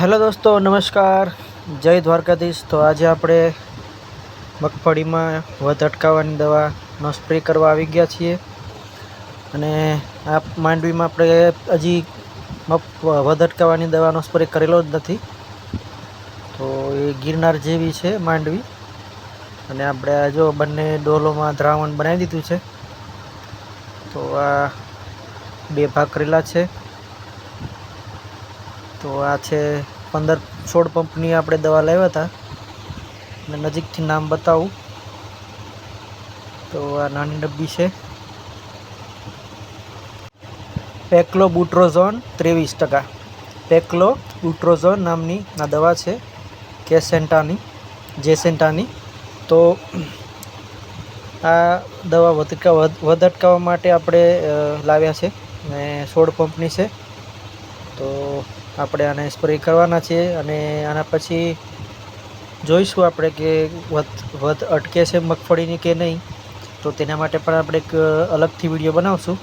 Hello દોસ્તો, નમસ્કાર. જય દ્વારકાધીશ. તો આજે આપણે મગફળીમાં વધ અટકાવવાની દવાનો સ્પ્રે કરવા આવી ગયા છીએ. અને આ માંડવીમાં આપણે હજી વધ અટકાવવાની દવાનો સ્પ્રે કરેલો જ નથી. તો એ ગિરનાર જેવી છે માંડવી. અને આપણે જો બંને ડોલોમાં દ્રાવણ બનાવી દીધું છે. તો આ બે ભાગ કરેલા છે. તો આ છે પંદર સોળ પંપની આપણે દવા લાવ્યા હતા. અને નજીકથી નામ બતાવું. તો આ નાની ડબ્બી છે. પેક્લો બુટ્રોઝોન ત્રેવીસ ટકા. પેક્લો બુટ્રોઝોન નામની આ દવા છે કેસેન્ટાની, જેસેન્ટાની. તો આ દવા વધકા વધ અટકાવવા માટે આપણે લાવ્યા છે. ને સોળ પંપની છે. તો આપણે આને સ્પ્રે કરવાના છીએ અને આના પછી જોઈશું આપણે કે વધ વધ અટકે છે મગફળીની કે નહીં. તો તેના માટે પણ આપણે એક અલગથી વીડિયો બનાવશું.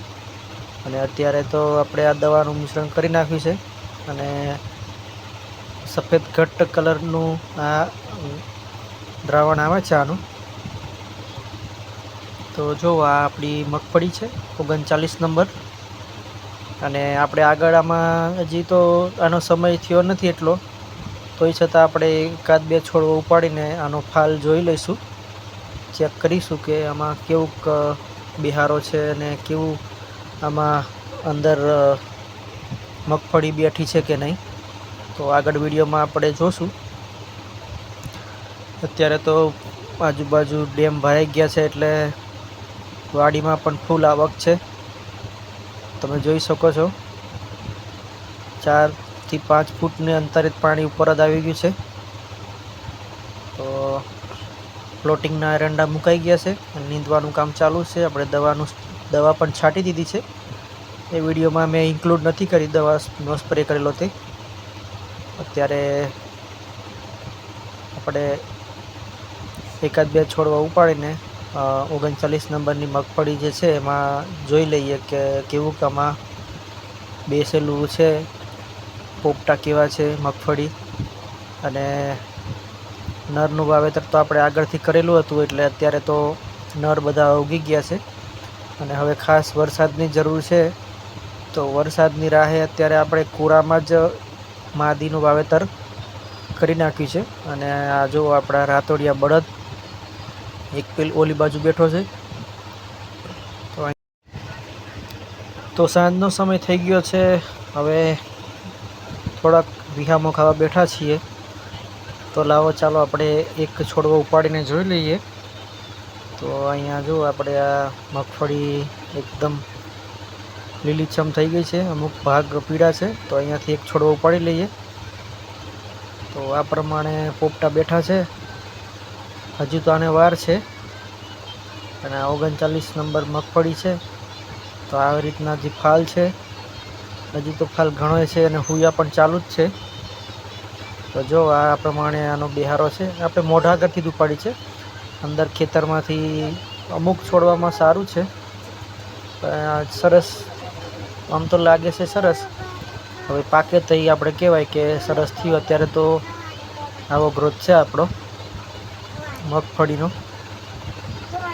અને અત્યારે તો આપણે આ દવાનું મિશ્રણ કરી નાખ્યું છે. અને સફેદ ઘટ્ટ કલરનું આ દ્રાવણ આવે છે આનું. તો જો આ આપણી મગફળી છે, ઓગણચાલીસ નંબર. અને આપણે આગળ આમાં હજી તો આનો સમય થયો નથી એટલો. તોય છતાં આપણે એકાદ બે છોડવો ઉપાડીને આનો ફાલ જોઈ લઈશું. ચેક કરીશું કે આમાં કેવુંક બિહારો છે અને કેવું આમાં અંદર મગફળી બેઠી છે કે નહીં. તો આગળ વિડીયોમાં આપણે જોશું. અત્યારે તો આજુબાજુ ડેમ ભરાઈ ગયા છે એટલે વાડીમાં પણ ફૂલ આવક છે. તમે જોઈ શકો છો. ચારથી પાંચ ફૂટને અંતરે પાણી ઉપર જ આવી ગયું છે. તો ફ્લોટિંગના એરંડા મુકાઈ ગયા છે નીંદવાનું કામ ચાલુ છે. આપણે દવાનું દવા પણ છાંટી દીધી છે. એ વિડીયોમાં મેં ઇન્ક્લુડ નથી કરી દવાનો સ્પ્રે કરેલો તે. અત્યારે આપણે એકાદ બે છોડવા ઉપાડીને ઓગણચાલીસ નંબરની મગફળી જે છે, એમાં જોઈ લઈએ કે કેવું આમાં બેસેલું છે, પોપટા કેવા છે મગફળી. અને નરનું વાવેતર તો આપણે આગળથી કરેલું હતું, એટલે અત્યારે તો નર બધા ઉગી ગયા છે. અને હવે ખાસ વરસાદની જરૂર છે, તો વરસાદની રાહે અત્યારે આપણે કોરામાં જ માદીનું વાવેતર કરી નાખ્યું છે. અને આ જો આપણા રાતોડિયા બળદ એક પેલ ઓલી બાજુ બેઠો છે. તો તો સાંજનો સમય થઈ ગયો છે. હવે થોડાક વિહામો ખાવા બેઠા છીએ. તો લાવો ચાલો આપણે એક છોડવો ઉપાડીને જોઈ લઈએ. તો અહીંયા જો આપણે આ મગફળી એકદમ લીલીછમ થઈ ગઈ છે. અમુક ભાગ પીળા છે. તો અહીંયાથી એક છોડવો ઉપાડી લઈએ. તો આ પ્રમાણે પોપટા બેઠા છે. હજુ તો આને વાર છે. અને ઓગણચાલીસ નંબર મગફળી છે. તો આવી રીતના જે ફાલ છે, હજી તો ફાલ ઘણો છે અને હુયા પણ ચાલુ જ છે. તો જો આ પ્રમાણે આનો બિહારો છે. આપણે મોઢા આગળથી જ છે. અંદર ખેતરમાંથી અમુક છોડવામાં સારું છે. સરસ, આમ તો લાગે છે સરસ. હવે પાકે તો આપણે કહેવાય કે સરસ થયું. અત્યારે તો આવો ગ્રોથ છે આપણો. મગફળીનો.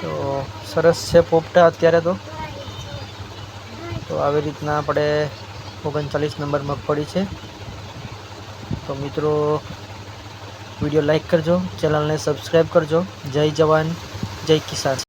તો સરસ છે પોપટા અત્યારે તો. તો આવી રીતના આપણે ઓગણચાલીસ નંબર મગફળી છે. તો મિત્રો, વીડિયો લાઈક કરજો, ચેનલને સબસ્ક્રાઈબ કરજો. જય જવાન, જય કિસાન.